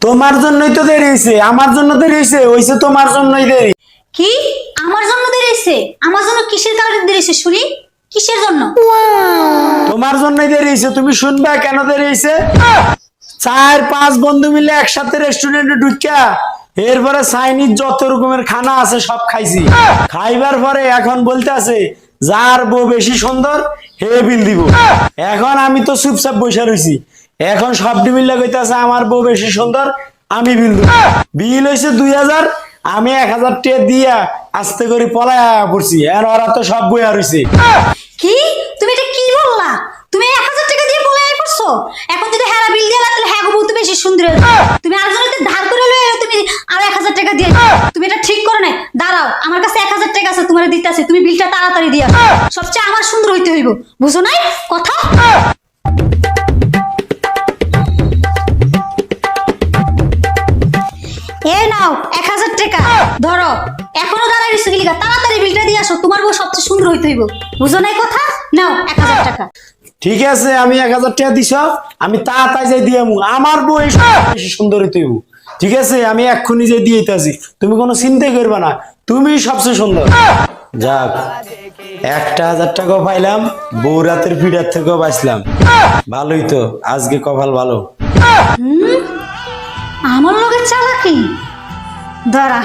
তোমার জন্যই তো দেরি হয়েছে আমার জন্য দেরি হয়েছে হয়েছে তোমার জন্যই দেরি। কি? আমার জন্য দেরিছে আমার জন্য কিসের কারণে দেরিছে শুনি? কিসের জন্য? তোমার জন্যই দেরি হয়েছে তুমি শুনবে কেন দেরি হয়েছে চার পাঁচ বন্ধু মিলে একসাথে রেস্টুরেন্টে ঢুকিয়া এরপরে চাইনিজ যত রকমের খানা আছে সব খাইছি। খাইবার পরে এখন বলতে আছে যার বউ বেশি সুন্দর হে বিল দিব। এখন আমি তো চুপচাপ বসে রয়েছি এখন সব মিল্লা কইতাছে, আমার বউ বেশি সুন্দর, আমি বিল বিল হয়েছে দুই হাজার, আমি এক হাজার টাকা দিয়া আস্তে করে পলায় পড়ছি। আর ওরা তো সব বইয়া রয়েছে কি? তুমি এটা কি বললা? তুমি এক হাজার টাকা দিয়ে আই করছ এখন যদি হ্যাঁ বিল দিয়ে তাহলে হ্যাঁ বউ তো বেশি সুন্দর। তুমি আরেকজনকে ধার করে লয়ে তুমি আর এক হাজার টাকা দিয়ে তুমি এটা ঠিক করো নাই। দাঁড়াও, আমার কাছে এক হাজার টাকা আছে, তোমার দিতে আছে। তুমি বিলটা তাড়াতাড়ি দিয়া সবচেয়ে আমার সুন্দর হইতে হইব। বুঝো নাই? কথা? এ নাও এক হাজার টাকা। ধরো এখনও দাঁড়াই রয়েছে গিলিকা তাড়াতাড়ি বিলটা দিয়ে আসো তোমার বউ সবচেয়ে সুন্দর হইতে হইব। বুঝো নাই কথা? নাও এক হাজার টাকা। ঠিক আছে আমি এক হাজার টাকা দিছ আমি তাড়াতাড়ি যাই দিয়ে আমু। আমার বেশি সুন্দর হইতে হইব। ঠিক আছে আমি এক্ষুনি যে দিয়ে দিতেছি তুমি কোনো চিন্তাই করবে না তুমি সবচেয়ে সুন্দর। যাক একটা হাজার টাকাও পাইলাম বউ রাতের পিঠার থেকেও বাঁচলাম। ভালোই তো আজকে কপাল ভালো। আমার লগে চালাকি? দাঁড়া।